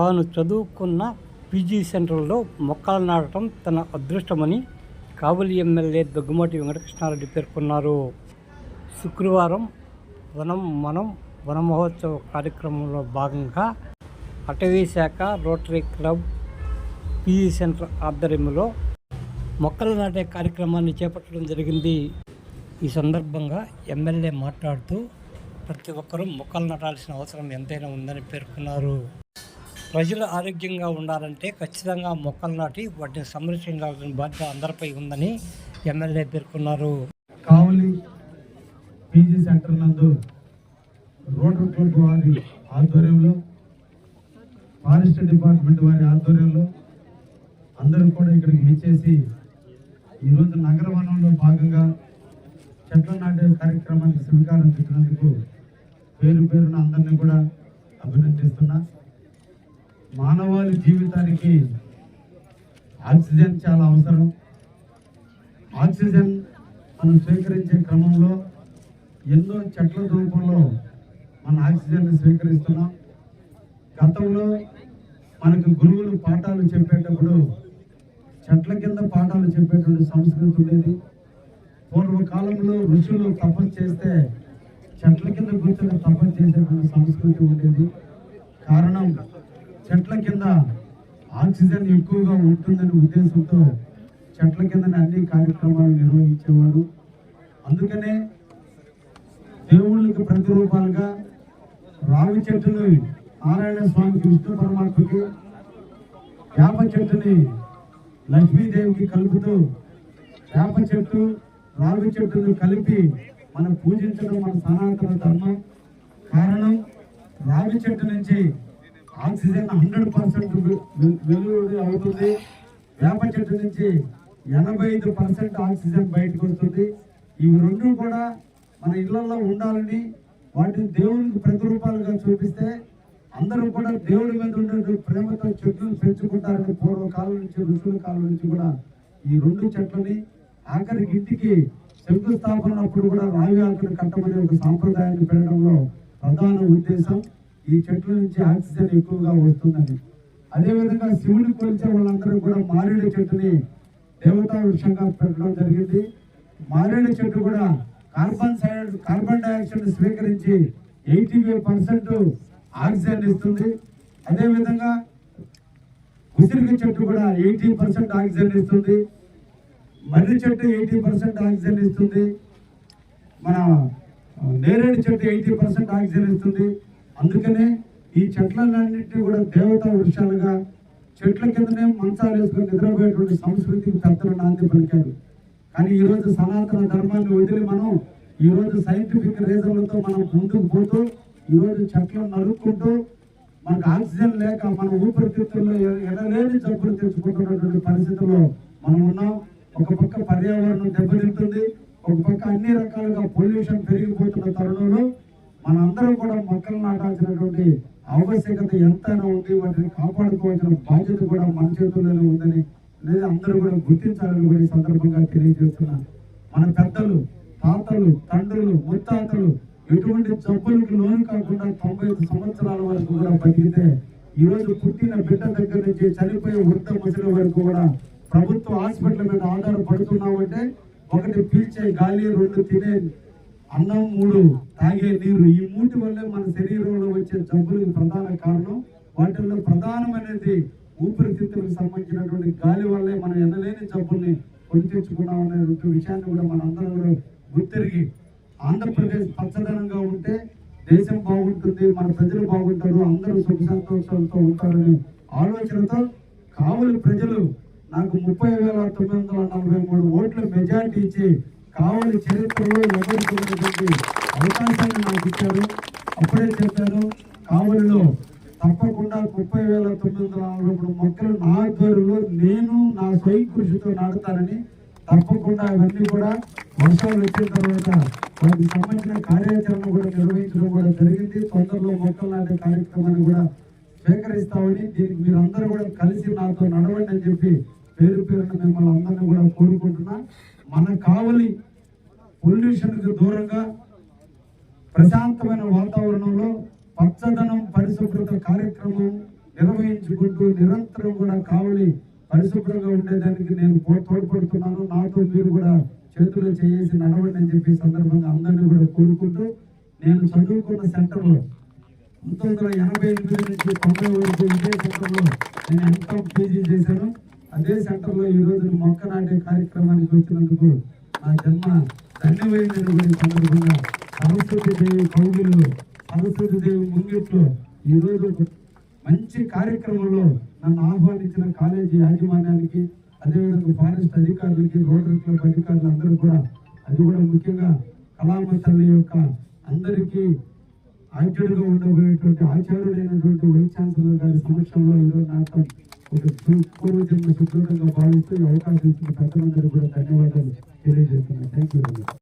తాను చదువుకున్న పీజీ సెంటర్లో మొక్కలు నాటడం తన అదృష్టమని కావలి ఎమ్మెల్యే దగ్గుమాటి వెంకటకృష్ణారెడ్డి పేర్కొన్నారు. శుక్రవారం వనం మనం వన మహోత్సవ కార్యక్రమంలో భాగంగా అటవీ శాఖ రోటరీ క్లబ్ పీజీ సెంటర్ ఆధ్వర్యంలో మొక్కలు నాటే కార్యక్రమాన్ని చేపట్టడం జరిగింది. ఈ సందర్భంగా ఎమ్మెల్యే మాట్లాడుతూ ప్రతి ఒక్కరూ మొక్కలు నాటాల్సిన అవసరం ఎంతైనా ఉందని పేర్కొన్నారు. ప్రజలు ఆరోగ్యంగా ఉండాలంటే ఖచ్చితంగా మొక్కలు నాటి వాటిని సంరక్షించాల్సిన బాధ్యత అందరిపై ఉందని ఎమ్మెల్యే పేర్కొన్నారు. కావలి పీజీ సెంటర్ నందు రోటరీ క్లబ్ వారి ఆధ్వర్యంలో ఫారెస్ట్ డిపార్ట్మెంట్ వారి ఆధ్వర్యంలో అందరూ కూడా ఇక్కడికి విచ్చేసి ఈరోజు నగర వనంలో భాగంగా చెట్ల నాటే కార్యక్రమానికి శ్రీకారం చుట్టినందుకు పేరు పేరున అందరినీ కూడా అభినందిస్తున్నా. మానవాళి జీవితానికి ఆక్సిజన్ చాలా అవసరం. ఆక్సిజన్ మనం స్వీకరించే క్రమంలో ఎన్నో చెట్ల రూపంలో మన ఆక్సిజన్ని స్వీకరిస్తున్నాం. గతంలో మనకు గురువులు పాఠాలు చెప్పేటప్పుడు చెట్ల కింద పాఠాలు చెప్పేటువంటి సంస్కృతి ఉండేది. పూర్వకాలంలో ఋషులు తపస్సు చేస్తే చెట్ల కింద కూర్చొని తపస్సు చేసేటువంటి సంస్కృతి ఉండేది. కారణం చెట్ల కింద ఆక్సిజన్ ఎక్కువగా ఉంటుందనే ఉద్దేశంతో చెట్ల కింద అన్ని కార్యక్రమాలు నిర్వహించేవారు. అందుకనే దేవుళ్ళకి ప్రతిరూపాలుగా రావి చెట్టును నారాయణ స్వామికి విష్ణు పరమాత్మకి వేప చెట్టుని లక్ష్మీదేవికి కలుపుతూ వేప చెట్టు రావి చెట్టును కలిపి మనం పూజించడం మన సనాతన ధర్మం. కారణం రావి చెట్టు నుంచి ఆక్సిజన్ హండ్రెడ్ పర్సెంట్ వెలువడి అవుతుంది. వేప చెట్టు నుంచి ఎనభై ఐదు పర్సెంట్ ఆక్సిజన్ బయటకు వస్తుంది. ఇవి రెండు కూడా మన ఇళ్ళలో ఉండాలని వాటిని దేవునికి ప్రతిరూపాలుగా చూపిస్తే అందరూ కూడా దేవుడి మీద ఉండే ప్రేమతో చెట్లను పెంచుకుంటారని పూర్వకాలం నుంచి ఋషుల కాలం నుంచి కూడా ఈ రెండు చెట్లని ఆఖరికి ఇంటికి శంకుస్థాపన అప్పుడు కూడా రావి ఆకులు కట్టమనే ఒక సాంప్రదాయాన్ని పెట్టడంలో ప్రధాన ఉద్దేశం. ఈ చెట్ల నుంచి ఆక్సిజన్ ఎక్కువగా వస్తుందని అదేవిధంగా శివుని కొలిచే వాళ్ళందరూ కూడా మారేడు చెట్టుని దేవతా వృక్షంగా పెట్టడం జరిగింది. మారేడు చెట్టు కూడా కార్బన్ సైడ్ కార్బన్ డైఆక్సైడ్ స్వీకరించి ఎయిటీ పర్సెంట్ ఆక్సిజన్ ఇస్తుంది. అదేవిధంగా ఉసిరిక చెట్టు కూడా ఎయిటీ పర్సెంట్ ఆక్సిజన్ ఇస్తుంది. మర్రి చెట్టు ఎయిటీ పర్సెంట్ ఆక్సిజన్ ఇస్తుంది. మన నేరేడు చెట్టు ఎయిటీ పర్సెంట్ ఆక్సిజన్ ఇస్తుంది. అందుకనే ఈ చెట్లన్నింటినీ కూడా దేవతా వృక్షాలుగా చెట్ల కిందనే మంచాలు వేసుకుని నిద్రపోయేటువంటి సంస్కృతికి పెద్దలు నాంది పలికారు. కానీ ఈరోజు సనాతన ధర్మాన్ని వదిలి మనం ఈరోజు సైంటిఫిక్ రీజన్లతో మనం ముందుకు పోతూ ఈరోజు చెట్లను నరుక్కుంటూ మనకు ఆక్సిజన్ లేక మన ఊపిరితిత్తుల్లో ఎడలేని జబ్బులు తెచ్చుకుంటున్నటువంటి పరిస్థితుల్లో మనం ఉన్నాం. ఒక పక్క పర్యావరణం దెబ్బతింటుంది ఒక పక్క అన్ని రకాలుగా పొల్యూషన్ పెరిగిపోతున్న తరుణంలో మనందరం కూడా మొక్కలు నాటాల్సినటువంటి ఆవశ్యకత ఎంతైనా ఉంది వాటిని కాపాడుకోవాల్సిన బాధ్యత కూడా మన చేతుల్లోనే ఉందని అనేది అందరూ కూడా గుర్తించాలని కూడా ఈ సందర్భంగా తెలియజేస్తున్నాను. మన పెద్దలు తాతలు తండ్రులు ముత్తాతలు ఎటువంటి జబ్బులకు లోను కాకుండా తొంభై ఐదు సంవత్సరాల వరకు కూడా బతికితే ఈ రోజు పుట్టిన బిడ్డ దగ్గర నుంచి చనిపోయే వృద్ధ ముసలి వరకు కూడా ప్రభుత్వ హాస్పిటల్ మీద ఆధారపడుతున్నామంటే ఒకటి పీల్చే గాలి రెండు తినే అన్నం మూడు తాగే నీరు. ఈ మూటి వల్లే మన శరీరంలో వచ్చే జబ్బులకు ప్రధాన కారణం. వాటిల్లో ప్రధానమైనది ఊపిరితిత్తులకు సంబంధించినటువంటి గాలి వల్లే మనం ఎన్నలేని జబ్బుల్ని కొని తెచ్చుకున్నాం అనే విషయాన్ని కూడా మన అందరం కూడా గుర్తిరిగి ఆంధ్రప్రదేశ్ పచ్చదనంగా ఉంటే దేశం బాగుంటుంది మన ప్రజలు బాగుంటారు అందరూ సుఖ సంతోషాలతో ఉంటారని ఆలోచనతో కావలి ప్రజలు నాకు ముప్పై వేల తొమ్మిది వందల నలభై మూడు ఓట్ల మెజార్టీ ఇచ్చి కావలి చరిత్రలో ఎవరికి ఉన్నటువంటి అవకాశాన్ని నాకు ఇచ్చారు. అప్పుడే చెప్పారు కావలిలో తప్పకుండా ముప్పై వేల తొమ్మిది వందల నలభై మూడు మొక్కలు నా ఆధ్వర్యంలో నేను నా స్వయం కృషితో నాటుతానని తప్పకుండా అవన్నీ కూడా వర్షాలు వచ్చిన తర్వాత వాటికి సంబంధించిన కార్యాచరణ కూడా నిర్వహించడం కూడా జరిగింది. తొందరలో మొక్కలు నాటే కార్యక్రమాన్ని కూడా స్వీకరిస్తామని దీనికి మీరు అందరూ కూడా కలిసి నాతో నడవండి అని చెప్పి పేరు పేరున మిమ్మల్ని అందరినీ కూడా కోరుకుంటున్నా. మన కావలి పొల్యూషన్కు దూరంగా ప్రశాంతమైన వాతావరణంలో పచ్చదనం పరిశుభ్రత కార్యక్రమం నిర్వహించుకుంటూ నిరంతరం కూడా కావలి పరిశుభ్రంగా ఉండేదానికి నేను తోడ్పడుతున్నాను. నాతో మీరు కూడా చేతులు చేసి నడవండి అని చెప్పి సందర్భంగా అందరినీ కూడా కోరుకుంటూ నేను చదువుకున్న సెంటర్లో పంతొమ్మిది వందల ఎనభై ఎనిమిది నుంచి తొంభై వరకు ఇదే సెంటర్లో నేను ఎంతో పీజీ చేశాను. అదే సెంటర్లో ఈ రోజు మొక్క నాటే కార్యక్రమానికి వచ్చినందుకు నా జన్మ ధన్యమైందని సందర్భంగా సరస్వతి దేవి కౌగులు సరస్వతి దేవి ముంగిట్లో ఈ మంచి కార్యక్రమంలో నన్ను ఆహ్వానించిన కాలేజీ యాజమాన్యానికి అదేవిధంగా ఫారెస్ట్ అధికారులకి రోడ్డు క్లబ్ అధికారులు అందరూ కూడా అది కూడా ముఖ్యంగా కళామ యొక్క అందరికీ ఆచార్యుడుగా ఉండబోయేటువంటి ఆచార్యుడైనటువంటి వైస్ ఛాన్సలర్ గారి సమక్షంలో ఈరోజు నాటకం పూర్వజన్మ సుకృతంగా భావిస్తూ ఈ అవకాశం ఇచ్చిన పెద్దలందరూ కూడా ధన్యవాదాలు తెలియజేస్తున్నాను. Thank you